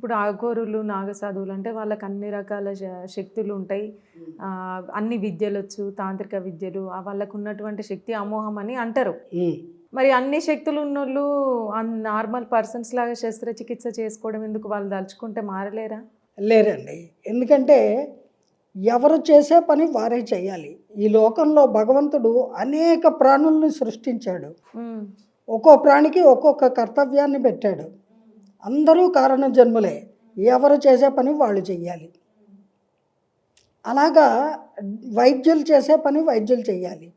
ఇప్పుడు అఘోరులు నాగసాధువులు అంటే వాళ్ళకి అన్ని రకాల శక్తులు ఉంటాయి. అన్ని విద్యలు వచ్చు తాంత్రిక విద్యలు వాళ్ళకు ఉన్నటువంటి శక్తి అమోహం అని అంటారు. మరి అన్ని శక్తులు ఉన్నోళ్ళు నార్మల్ పర్సన్స్ లాగా శస్త్రచికిత్స చేసుకోవడం ఎందుకు వాళ్ళు దలుచుకుంటే మారలేరా? లేరండి. ఎందుకంటే ఎవరు చేసే పని వారే చేయాలి. ఈ లోకంలో భగవంతుడు అనేక ప్రాణుల్ని సృష్టించాడు. ఒక్కో ప్రాణికి ఒక్కొక్క కర్తవ్యాన్ని పెట్టాడు. అందరూ కారణ జన్మలే ఎవరు చేసే పని వాళ్ళు చెయ్యాలి. అలాగా వైద్యులు చేసే పని వైద్యులు చేయాలి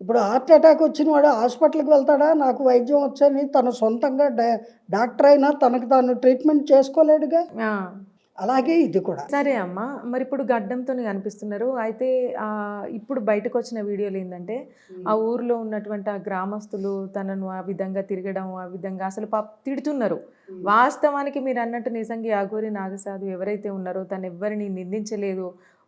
ఇప్పుడు హార్ట్ అటాక్ వచ్చిన వాడు హాస్పిటల్కి వెళ్తాడా? నాకు వైద్యం వచ్చని తను సొంతంగా డా- డాక్టర్ అయినా తనకు తాను ట్రీట్మెంట్ చేసుకోలేడుగా? అలాగే ఇది కూడా. సరే అమ్మ మరి ఇప్పుడు గడ్డంతో కనిపిస్తున్నారు. అయితే ఆ, ఇప్పుడు బయటకు వచ్చిన వీడియోలు ఏంటంటే ఆ ఊర్లో ఉన్నటువంటి ఆ గ్రామస్తులు తనను ఆ విధంగా తిరగడం ఆ విధంగా అసలు పాప తిడుతున్నారు. వాస్తవానికి మీరు అన్నట్టు నిజంగా అఘోరి నాగసాధు ఎవరైతే ఉన్నారో తను ఎవరిని నిందించలేదు.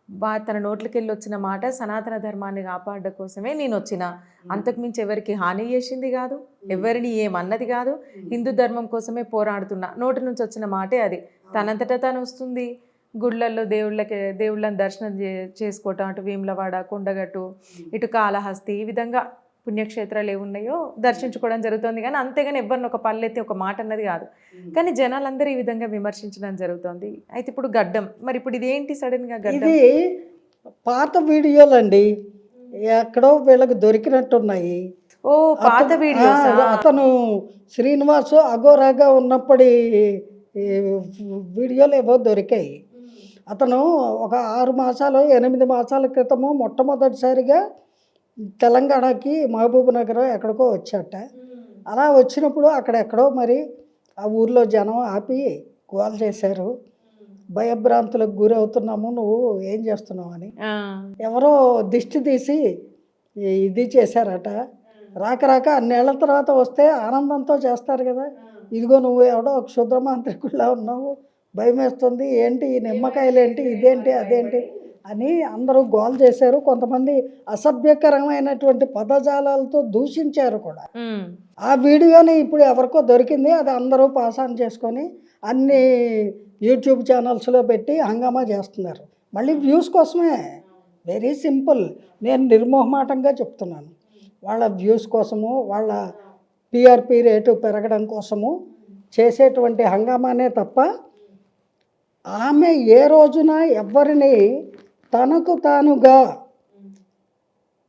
బా తన నోట్లకెళ్ళి వచ్చిన మాట సనాతన ధర్మాన్ని కాపాడడం కోసమే నేను వచ్చిన అంతకుమించి ఎవరికి హాని చేసింది కాదు ఎవరిని ఏమన్నది కాదు. హిందూ ధర్మం కోసమే పోరాడుతున్నా. నోటి నుంచి వచ్చిన మాటే అది. తనంతటా తను వస్తుంది. గుళ్ళల్లో దేవుళ్ళకి దేవుళ్ళని దర్శనం చే చేసుకోవటం అటు వేములవాడ కొండగట్టు ఇటు కాళహస్తి ఈ విధంగా పుణ్యక్షేత్రాలు ఏమున్నాయో దర్శించుకోవడం జరుగుతుంది. కానీ అంతేగాని ఎవరిని ఒక పల్లెత్తి ఒక మాట అన్నది కాదు. కానీ జనాలందరూ ఈ విధంగా విమర్శించడం జరుగుతుంది. అయితే ఇప్పుడు గడ్డం. మరి ఇప్పుడు ఇదేంటి సడన్గా గడ్డం? ఇది పాత వీడియోలండి. ఎక్కడో వీళ్ళకి దొరికినట్టున్నాయి. ఓ పాత అతను- వీడియోస్? ఆ, అతను శ్రీనివాసు అఘోరాగా ఉన్నప్పటి ఈ వీడియోలు ఏవో దొరికాయి. అతను ఒక ఆరు మాసాలు ఎనిమిది మాసాల క్రితము మొట్టమొదటిసారిగా తెలంగాణకి మహబూబ్ నగర్ ఎక్కడికో వచ్చాట. అలా వచ్చినప్పుడు అక్కడెక్కడో మరి ఆ ఊర్లో జనం ఆపి గోల్ చేశారు. భయభ్రాంతులకు గురవుతున్నాము నువ్వు ఏం చేస్తున్నావు అని. ఎవరో దిష్టి తీసి ఇది చేశారట. రాక రాక అన్నేళ్ళ తర్వాత వస్తే ఆనందంతో చేస్తారు కదా. ఇదిగో నువ్వు ఎవడో ఒక క్షుద్ర మాంత్రికుల్లా ఉన్నావు. భయం వేస్తుంది ఏంటి ఈ నిమ్మకాయలు ఏంటి ఇదేంటి? అదేంటి? అని అందరూ గోల్ చేశారు. కొంతమంది అసభ్యకరమైనటువంటి పదజాలాలతో దూషించారు కూడా. ఆ వీడియోని ఇప్పుడు ఎవరికో దొరికింది. అది అందరూ పాస్ ఆన్ చేసుకొని అన్ని యూట్యూబ్ ఛానల్స్లో పెట్టి హంగామా చేస్తున్నారు. మళ్ళీ వ్యూస్ కోసమే. Very simple. నేను నిర్మోహమాటంగా చెప్తున్నాను. వాళ్ళ వ్యూస్ కోసము వాళ్ళ పిఆర్పి రేటు పెరగడం కోసము చేసేటువంటి హంగామానే తప్ప ఆమె ఏ రోజున ఎవరిని తనకు తానుగా.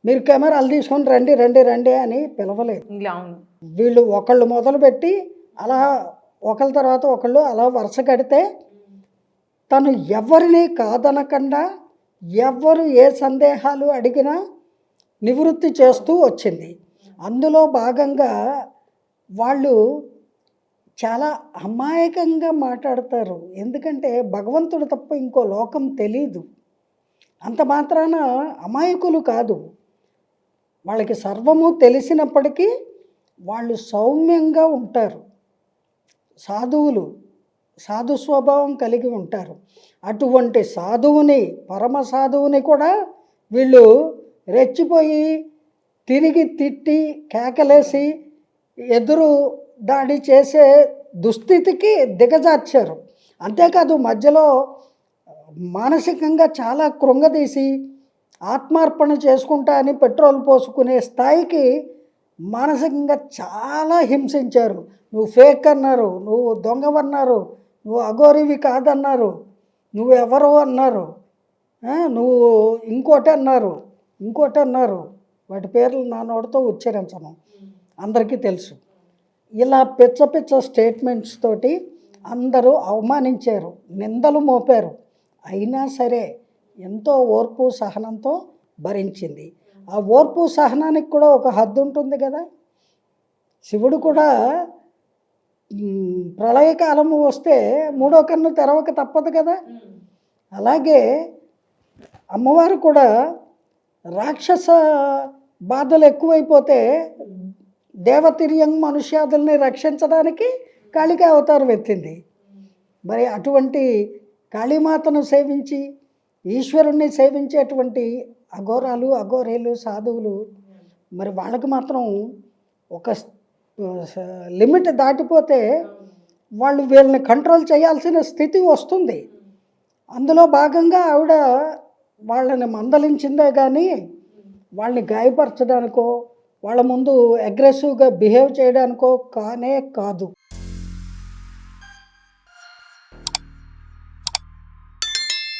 మీరు కెమెరాలు తీసుకొని రండి రండి రండి అని పిలవలేదు. వీళ్ళు ఒకళ్ళు మొదలుపెట్టి అలా ఒకళ్ళ తర్వాత ఒకళ్ళు అలా వరుస కడితే తను ఎవరిని కాదనకుండా ఎవ్వరు ఏ సందేహాలు అడిగినా నివృత్తి చేస్తూ వచ్చింది. అందులో భాగంగా వాళ్ళు చాలా అమాయకంగా మాట్లాడతారు. ఎందుకంటే భగవంతుడు తప్ప ఇంకో లోకం తెలీదు. అంత మాత్రాన అమాయకులు కాదు. వాళ్ళకి సర్వము తెలిసినప్పటికీ వాళ్ళు సౌమ్యంగా ఉంటారు. సాధువులు సాధు స్వభావం కలిగి ఉంటారు. అటువంటి సాధువుని పరమ సాధువుని కూడా వీళ్ళు రెచ్చిపోయి తిరిగి తిట్టి కేకలేసి ఎదురు దాడి చేసే దుస్థితికి దిగజార్చారు. అంతేకాదు మధ్యలో మానసికంగా చాలా కృంగదీసి ఆత్మార్పణ చేసుకుంటా అని పెట్రోల్ పోసుకునే స్థాయికి మానసికంగా చాలా హింసించారు. నువ్వు ఫేక్ అన్నారు నువ్వు దొంగవన్నారు నువ్వు అఘోరివి కాదన్నారు నువ్వు ఎవరు అన్నారు నువ్వు ఇంకోటి అన్నారు ఇంకోటి అన్నారు. వాటి పేర్లు నా నోటితో ఉచ్చరించను అందరికీ తెలుసు. ఇలా పిచ్చ పిచ్చ స్టేట్మెంట్స్ తోటి అందరూ అవమానించారు నిందలు మోపారు. అయినా సరే ఎంతో ఓర్పు సహనంతో భరించింది. ఆ ఓర్పు సహనానికి కూడా ఒక హద్దు ఉంటుంది కదా. శివుడు కూడా ప్రళయకాలము వస్తే మూడో కన్ను తెరవక తప్పదు కదా. అలాగే అమ్మవారు కూడా రాక్షస బాధలు ఎక్కువైపోతే దేవతిర్యం మనుష్యాదుల్ని రక్షించడానికి కాళికా అవతారం ఎత్తింది. మరి అటువంటి కాళీమాతను సేవించి ఈశ్వరుణ్ణి సేవించేటువంటి అఘోరాలు అఘోరేలు సాధువులు మరి వాళ్ళకి మాత్రం ఒక లిమిట్ దాటిపోతే వాళ్ళు వీళ్ళని కంట్రోల్ చేయాల్సిన స్థితి వస్తుంది. అందులో భాగంగా ఆవిడ వాళ్ళని మందలించిందే కానీ వాళ్ళని గాయపరచడానికో వాళ్ళ ముందు అగ్రెసివ్గా బిహేవ్ చేయడానికో కానే కాదు.